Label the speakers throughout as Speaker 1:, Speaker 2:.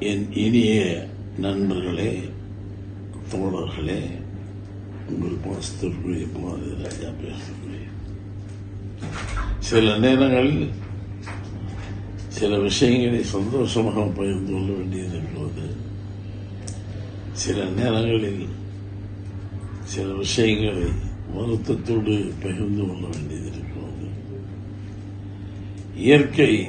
Speaker 1: என் இனிய நண்பர்களே தோழர்களே உங்கள் பாசத்திற்குரிய பாரதி ராஜா பேசுகிறேன். சில நேரங்களில் சில விஷயங்களை சந்தோஷமாக பகிர்ந்து கொள்ள வேண்டியிருக்கிறது சில நேரங்களில் சில விஷயங்களை வருத்தத்தோடு பகிர்ந்து கொள்ள வேண்டியது இருக்கிறது இயற்கை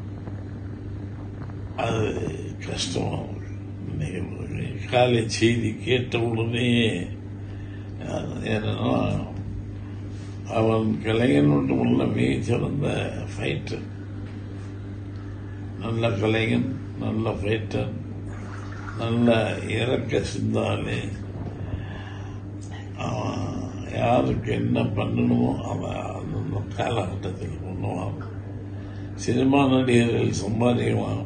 Speaker 1: அது கஷ்டம். காலை செய்தி கேட்ட உடனே என்னன்னா அவன் கலைஞன் மட்டுமல்ல மிகச்சிறந்த ஃபைட்டர் நல்ல கலைஞன் நல்ல ஃபைட்டர் நல்ல இறக்க சிந்தாலே. அவன் யாருக்கு என்ன பண்ணணுமோ அவன் அந்த காலகட்டத்தில் பண்ணுவான். சினிமா நடிகர்கள் சம்பாதிக்கலாம்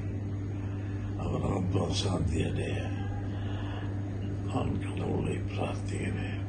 Speaker 1: அவர் ஆத்மா சாந்தி அடைய நான் கடவுளை பிரார்த்திக்கிறேன்